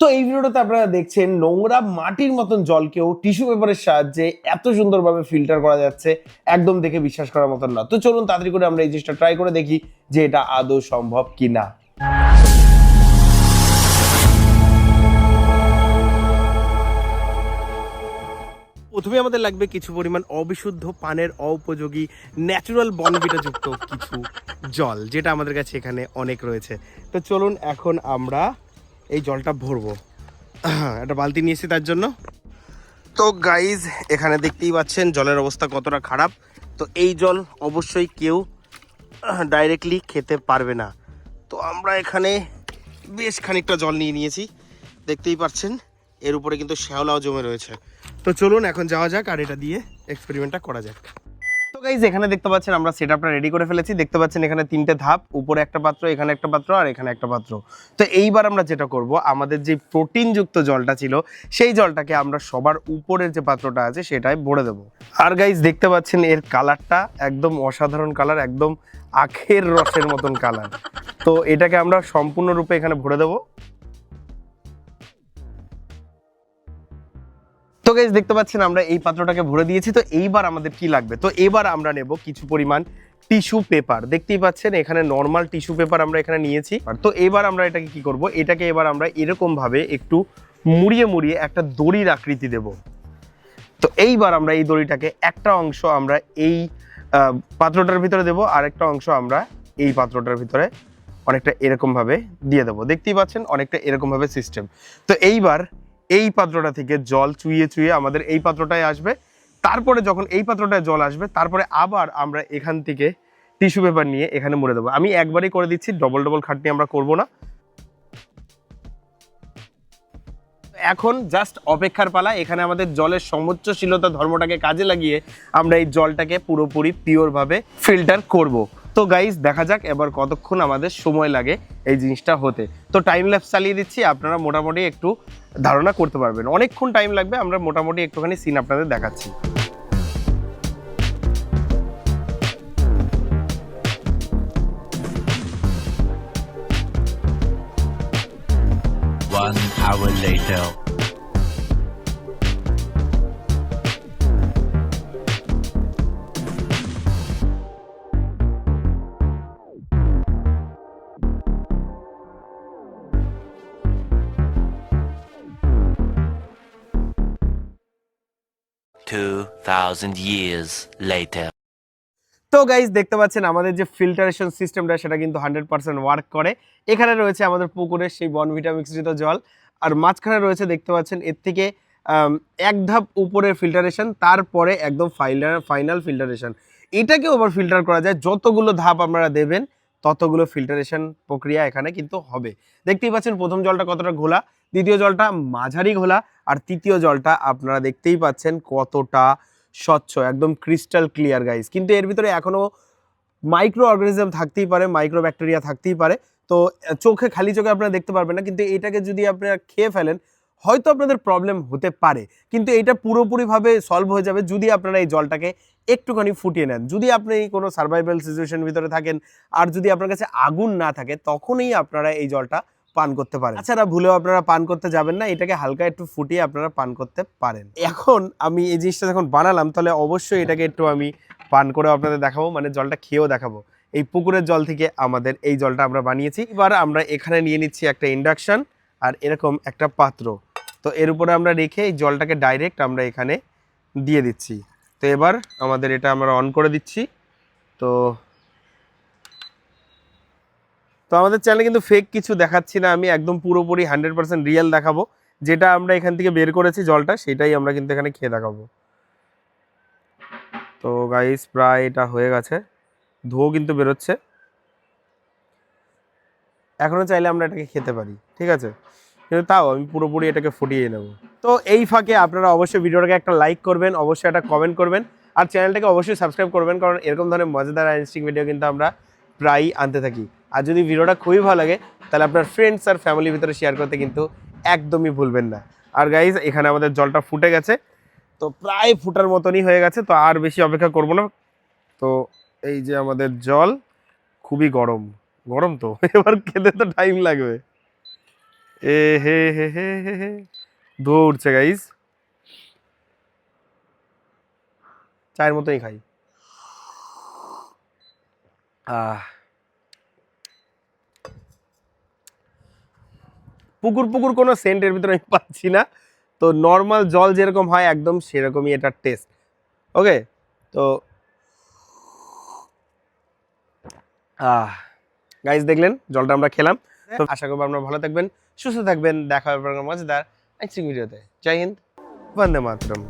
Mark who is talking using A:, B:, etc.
A: তো এই ভিডিওটাতে আপনারা দেখছেন নোংরা মাটির মতন জলকেও টিস্যু পেপারের সাহায্যে এত সুন্দরভাবে ফিল্টার করা যাচ্ছে, একদম দেখে বিশ্বাস করার মতন না। তো চলুন তাড়াতাড়ি করে আমরা এই জিনিসটা ট্রাই করে দেখি যে এটা আদৌ সম্ভব কি না প্রথমে আমাদের লাগবে কিছু পরিমাণ অবিশুদ্ধ পানের অউপযোগী ন্যাচারাল বনবিটাযুক্ত কিছু জল, যেটা আমাদের কাছে এখানে অনেক রয়েছে। তো চলুন এখন আমরা এই জলটা ভরবো। একটা বালতি নিয়েছি তার জন্য। তো গাইজ এখানে দেখতেই পাচ্ছেন জলের অবস্থা কতটা খারাপ। তো এই জল অবশ্যই কেউ ডাইরেক্টলি খেতে পারবে না। তো আমরা এখানে বেশ খানিকটা জল নিয়ে নিয়েছি। দেখতেই পাচ্ছেন, এর উপরে কিন্তু শ্যাওলাও জমে রয়েছে। তো চলুন এখন যাওয়া যাক আর এটা দিয়ে এক্সপেরিমেন্টটা করা যাক। তো গাইজ এখানে দেখতে পাচ্ছেন আমরা সেট আপটা রেডি করে ফেলেছি। দেখতে পাচ্ছেন এখানে তিনটে ধাপ, উপরে একটা পাত্র, এখানে একটা পাত্র, আর এখানে একটা পাত্র। তো এইবার আমরা যেটা করব, আমাদের যে প্রোটিনযুক্ত জলটা ছিল, সেই জলটাকে আমরা সবার উপরের যে পাত্রটা আছে সেটাই ভরে দেবো। আর গাইজ দেখতে পাচ্ছেন এর কালারটা একদম অসাধারণ কালার একদম আখের রসের মতন কালার তো এটাকে আমরা সম্পূর্ণরূপে এখানে ভরে দেবো। তো গাইজ দেখতে পাচ্ছেন আমরা এই পাত্রটাকে ভরে দিয়েছি, তো এইবার আমাদের কি লাগবে? তো এবার আমরা নেব কিছু পরিমাণ টিস্যু পেপার দেখতেই পাচ্ছেন এখানে নর্মাল টিস্যু পেপার আমরা এখানে নিয়েছি। আর তো এবার আমরা এটাকে কি করব? এটাকে এবার আমরা এরকম ভাবে একটু মুড়িয়ে মুড়িয়ে একটা দড়ির আকৃতি দেব। তো এইবার আমরা এই দড়িটাকে একটা অংশ আমরা এই পাত্রটার ভিতরে দেব, আর একটা অংশ আমরা এই পাত্রটার ভিতরে অনেকটা এরকম ভাবে দিয়ে দেবো। দেখতেই পাচ্ছেন অনেকটা এরকম ভাবে সিস্টেম তো এইবার এই পাত্রটা থেকে জল চুইয়ে চুইয়ে আমাদের এই পাত্রটায় আসবে। তারপরে যখন এই পাত্রটায় জল আসবে, তারপরে আবার আমরা এখান থেকে টিস্যু পেপার নিয়ে এখানে মুড়ে দেবো। আমি একবারই করে দিচ্ছি ডবল ডবল খাটনি আমরা করব না। এখন জাস্ট অপেক্ষার পালা, এখানে আমাদের জলের সমুচ্চশীলতা ধর্মটাকে কাজে লাগিয়ে আমরা এই জলটাকে পুরোপুরি পিওরভাবে ফিল্টার করব। তো গাইজ দেখা যাক এবার কতক্ষণ আমাদের সময় লাগে এই জিনিসটা হতে। তো টাইম ল্যাপস চালিয়ে দিচ্ছি, আপনারা মোটামুটি একটু ধারণা করতে পারবেন। অনেকক্ষণ টাইম লাগবে, আমরা মোটামুটি একটুখানি সিন আপনাদের দেখাচ্ছি।
B: One hour later. Two thousand years later.
A: তো গাইজ দেখতে পাচ্ছেন আমাদের যে ফিল্টারেশন সিস্টেমটা সেটা কিন্তু হান্ড্রেড পার্সেন্ট ওয়ার্ক করে। এখানে রয়েছে আমাদের পুকুরের সেই বনভিটা মিশ্রিত জল। আর মাঝখানে রয়েছে, দেখতে পাচ্ছেন, এর থেকে এক ধাপ উপরের ফিল্টারেশন তারপরে একদম ফাইনাল ফাইনাল ফিল্টারেশন এটাকেও ওভার ফিল্টার করা যায়। যতগুলো ধাপ আপনারা দেবেন, ততগুলো ফিল্টারেশন প্রক্রিয়া এখানে কিন্তু হবে। দেখতেই পাচ্ছেন, প্রথম জলটা কতটা ঘোলা, দ্বিতীয় জলটা মাঝারি ঘোলা আর তৃতীয় জলটা আপনারা দেখতেই পাচ্ছেন কতটা স্বচ্ছ, একদম ক্রিস্টাল ক্লিয়ার গাইস কিন্তু এর ভিতরে এখনও মাইক্রো অর্গানিজম থাকতেই পারে মাইক্রো ব্যাকটেরিয়া থাকতেই পারে। তো চোখে, খালি চোখে আপনারা দেখতে পারবেন না, কিন্তু এটাকে যদি আপনারা খেয়ে ফেলেন, হয়তো আপনাদের প্রবলেম হতে পারে। কিন্তু এটা পুরোপুরিভাবে সলভ হয়ে যাবে যদি আপনারা এই জলটাকে একটুখানি ফুটিয়ে নেন। যদি আপনি কোনো সার্ভাইভাল সিচুয়েশন ভিতরে থাকেন, আর যদি আপনার কাছে আগুন না থাকে, তখনই আপনারা এই জলটা পান করতে পারেন। তাছাড়া ভুলেও আপনারা পান করতে যাবেন না, এটাকে হালকা একটু ফুটিয়ে আপনারা পান করতে পারেন। এখন আমি এই জিনিসটা যখন বানালাম, তাহলে অবশ্যই এটাকে একটু আমি পান করে আপনাদের দেখাবো মানে জলটা খেয়েও দেখাবো। এই পুকুরের জল থেকে আমাদের এই জলটা আমরা বানিয়েছি। এবার আমরা এখানে নিয়ে নিচ্ছি একটা ইন্ডাকশান, আর এরকম একটা পাত্র। তো এর উপরে আমরা রেখে এই জলটাকে ডাইরেক্ট আমরা এখানে দিয়ে দিচ্ছি। তো এবার আমাদের এটা আমরা অন করে দিচ্ছি। তো তো আমাদের চ্যানেলে কিন্তু ফেক কিছু দেখাচ্ছি না, আমি একদম পুরোপুরি হান্ড্রেড পার্সেন্ট রিয়েল দেখাবো। যেটা আমরা এখান থেকে বের করেছি জলটা, সেটাই আমরা কিন্তু এখানে খেয়ে দেখাবো। তো গাইস প্রায় এটা হয়ে গেছে। ধুয়ো কিন্তু বেরোচ্ছে। এখনও চাইলে আমরা এটাকে খেতে পারি, ঠিক আছে? কিন্তু তাও আমি পুরোপুরি এটাকে ফুটিয়ে নেব। তো এই ফাঁকে আপনারা অবশ্যই ভিডিওটাকে একটা লাইক করবেন, অবশ্যই একটা কমেন্ট করবেন, আর চ্যানেলটাকে অবশ্যই সাবস্ক্রাইব করবেন, কারণ এরকম ধরনের মজাদার ইন্টারেস্টিং ভিডিও কিন্তু আমরা প্রায়ই আনতে থাকি। আর যদি ভিডিওটা খুবই ভালো লাগে, তাহলে আপনার ফ্রেন্ডস আর ফ্যামিলির ভিতরে শেয়ার করতে কিন্তু একদমই ভুলবেন না। আর গাইজ এখানে আমাদের জলটা ফুটে গেছে, তো প্রায় ফুটার মতনই হয়ে গেছে, তো আর বেশি অপেক্ষা করব না। তো এই যে আমাদের জল, খুবই গরম। গরম তো, এবার খেতে তো টাইম লাগবে। এ হে হে হে হে হে ধোয়া উঠছে গাইজ চায়ের মতোই খাই। আহ। পুকুর পুকুর কোনো সেন্টের ভিতরে আমি পাচ্ছি না। তো নর্মাল জল যেরকম হয় একদম সেরকমই এটার টেস্ট ওকে তো গাইজ দেখলেন, জলটা আমরা খেলাম। তো আশা করব আপনারা ভালো থাকবেন, সুস্থ থাকবেন। দেখা হবে মজাদার নেক্সট ভিডিওতে জয় হিন্দ, বন্দে মাতরম।